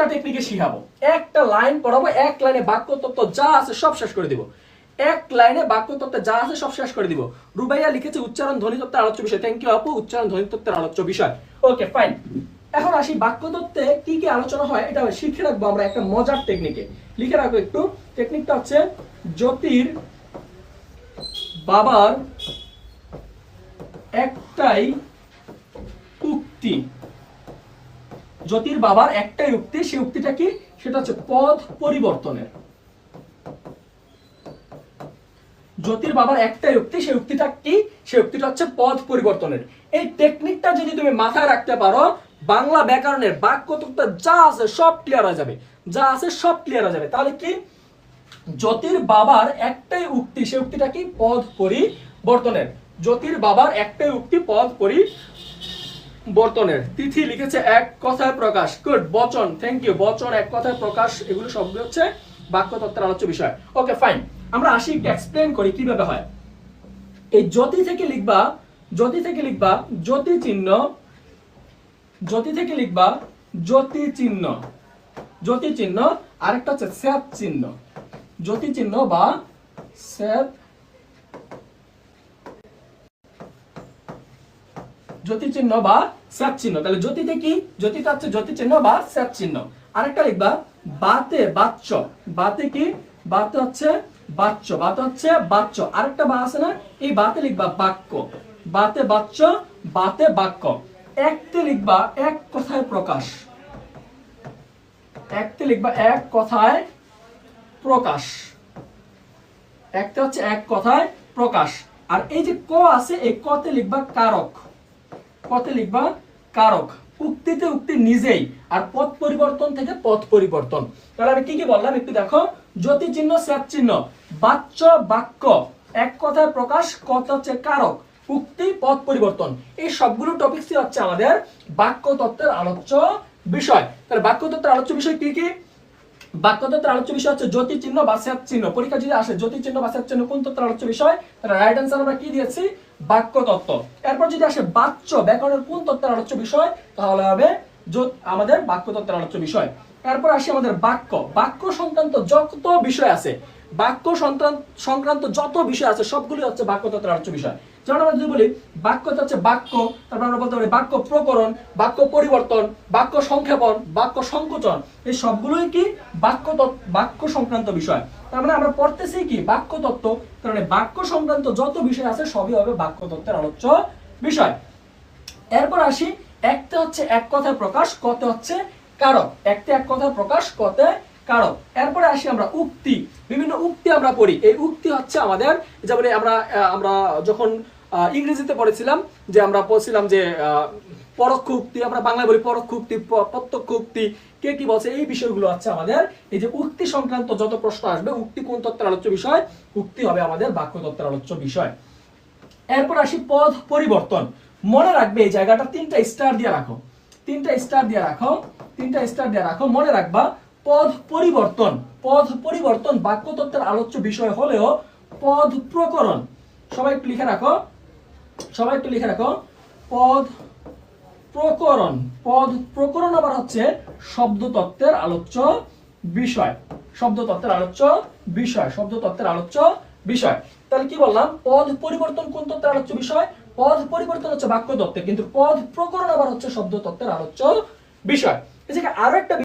একটা টেকনিকে শিখাবো। একটা লাইন পড়াবো, এক লাইনে বাক্য তত্ত্ব যা আছে সব শেষ করে দিব। এক লাইনে বাক্য তত্ত্বে যা আছে সব শেষ করে দিব। রুবাইয়া লিখেছে উচ্চারণ ধ্বনি তত্ত্বের আলোচ্য বিষয়। থ্যাংক ইউ আপু, উচ্চারণ ধ্বনি তত্ত্বের আলোচ্য বিষয়। ওকে ফাইন এখন আসি বাক্য তত্ত্বে কি কি আলোচনা হয়, এটা শিখে রাখব আমরা একটা মজার টেকনিকে লিখে রাখব একটু। টেকনিকটা হচ্ছে জ্যোতির বাবার একটাই উক্তি। জ্যোতির বাবার একটাই উক্তি সেই উক্তিটা কি? সেটা হচ্ছে পদ পরিবর্তনের। জ্যোতির বাবার একটাই উক্তি সেই উক্তিটা কি? সেই উক্তিটা হচ্ছে পদ পরিবর্তনের। এই টেকনিকটা যদি তুমি মাথায় রাখতে পারো, বাংলা ব্যাকরণের বাক্য তত্ত্ব যা আছে সব ক্লিয়ার হয়ে যাবে। যা আছে সব ক্লিয়ার হয়ে যাবে। তাহলে কি? জ্যোতির বাবার একটাই উক্তি সেই উক্তিটা কি? পদ পরিবর্তনের। জ্যোতির বাবার একটাই উক্তি পদ পরিবর্তনের তিথি লিখেছে এক কথায় প্রকাশ। গুড বচন থ্যাংক ইউ বচন, এক কথায় প্রকাশ, এগুলো সবগুলো হচ্ছে বাক্য তত্ত্বের আলোচ্য বিষয়। ওকে ফাইন আমরা আসি একটু এক্সপ্লেন করি কীভাবে হয়। এই জ্যোতি থেকে লিখবা, জ্যোতি থেকে লিখবা, জ্যোতি চিহ্ন, জ্যোতি থেকে লিখবা, জ্যোতি চিহ্ন জ্যোতি চিহ্ন, আরেকটা হচ্ছে স্যাপ চিহ্ন। জ্যোতি চিহ্ন বা স্যাপ জ্যোতি চিহ্ন বা স্যাপ চিহ্ন তাহলে জ্যোতিতে কি? জ্যোতিটা হচ্ছে জ্যোতি চিহ্ন বা স্যাপ চিহ্ন আরেকটা লিখবা, বাতে বাচ্চ। বাতে কি? বাতে হচ্ছে বাচ্চ। বাতে হচ্ছে বাচ্চ। আরেকটা বা আছে না? এই বাতে লিখবা বাক্য। বাতে বাচ্চ, বাতে বাক্য। একতে লিখবা এক কথায় প্রকাশ। একতে লিখবা এক কথায় প্রকাশ। একটা হচ্ছে এক কথায় প্রকাশ। আর এই যে ক আছে, এই কতে লিখবা কারক। কতে লিখবা কারক। উক্তিতে উক্তি নিজেই, আর পথ পরিবর্তন থেকে পথ পরিবর্তন। তাহলে আমি কি কি বললাম? একটু দেখো। জ্যোতি চিহ্ন স্যাপ চিহ্ন বাচ্য, বাক্য। এক কথায় প্রকাশ, কত হচ্ছে? কারক। উক্তি, পথ পরিবর্তন। এই সবগুলো টপিকসই হচ্ছে আমাদের বাক্য তত্ত্বের আলোচ্য বিষয়। তাহলে বাক্য তত্ত্বের আলোচ্য বিষয় কি কি? বাক্যতত্ত্বের আলোচ্য বিষয় হচ্ছে জ্যোতি চিহ্ন বা স্যাপ চিহ্ন পরীক্ষা যদি আসে জ্যোতি চিহ্ন বা স্যাপ চিহ্ন কোন তত্ত্বের আলোচ্য বিষয়? তাহলে রাইট অ্যান্সার আমরা কি দিয়েছি? বাক্য তত্ত্ব এরপর যদি আসে বাচ্য ব্যাকরণের কোন তত্ত্বের আলোচ্য বিষয়, তাহলে হবে আমাদের বাক্য তত্ত্বের আলোচ্য বিষয়। এরপর আসি আমাদের বাক্য। বাক্য সংক্রান্ত যত বিষয় আছে, বাক্য সংক্রান্ত যত বিষয় আছে সবগুলি হচ্ছে বাক্য তত্ত্বের আলোচ্য বিষয়। যেমন আমরা যদি বলি, বাক্য তো হচ্ছে বাক্য, তারপর আমরা বলতে পারি বাক্য প্রকরণ, বাক্য পরিবর্তন, বাক্য সংক্ষেপণ, বাক্য সংকোচন। এই সবগুলোই কি বাক্য বাক্য সংক্রান্ত বিষয়। তার মানে আমরা পড়তেছি কি বাক্য তত্ত্ব মানে বাক্য সংক্রান্ত যত বিষয় আছে, সবই হবে বাক্য তত্ত্বের আলোচ্য বিষয়। এরপর আসি, একটা হচ্ছে এক কথায় প্রকাশ, কত হচ্ছে কারক একটা এক কথায় প্রকাশ কতে কারক এরপরে আসি আমরা উক্তি। বিভিন্ন উক্তি আমরা পড়ি। এই উক্তি হচ্ছে আমাদের যেমন আমরা আমরা যখন ইংরেজিতে পড়েছিলাম যে আমরা পড়ছিলাম যে পরোক্ষ উক্তি, আমরা বাংলায় বলি পরোক্ষ উক্তি প্রত্যক্ষ উক্তি, কে কি বলছে, এই বিষয়গুলো হচ্ছে আমাদের এই যে উক্তি সংক্রান্ত যত প্রশ্ন আসবে, উক্তি কোন তত্ত্বের আলোচ্য বিষয়, উক্তি হবে আমাদের বাক্য তত্ত্বের আলোচ্য বিষয়। এরপর আসি পদ পরিবর্তন। মনে রাখবে এই জায়গাটা তিনটা স্টার দিয়ে রাখো। তিনটা স্টার দিয়ে রাখো। তিনটা স্টার দিয়ে রাখো। মনে রাখবা, পদ পরিবর্তন পদ পরিবর্তন বাক্য তত্ত্বের আলোচ্য বিষয় হলেও পদ প্রকরণ। সবাই একটু লিখে রাখো। সবাই একটু লিখে রাখো। পদ প্রকরণ। পদ প্রকরণ আবার হচ্ছে শব্দ তত্ত্বের আলোচ্য বিষয়। শব্দ তত্ত্বের আলোচ্য বিষয় শব্দ তত্ত্বের আলোচ্য বিষয়। তাহলে কি বললাম? পদ পরিবর্তন কোন তত্ত্বের আলোচ্য বিষয়? পদ পরিবর্তন হচ্ছে বাক্য তত্ত্বের কিন্তু পদ প্রকরণ আবার হচ্ছে শব্দ তত্ত্বের আলোচ্য বিষয়। জায়গায় আরও একটা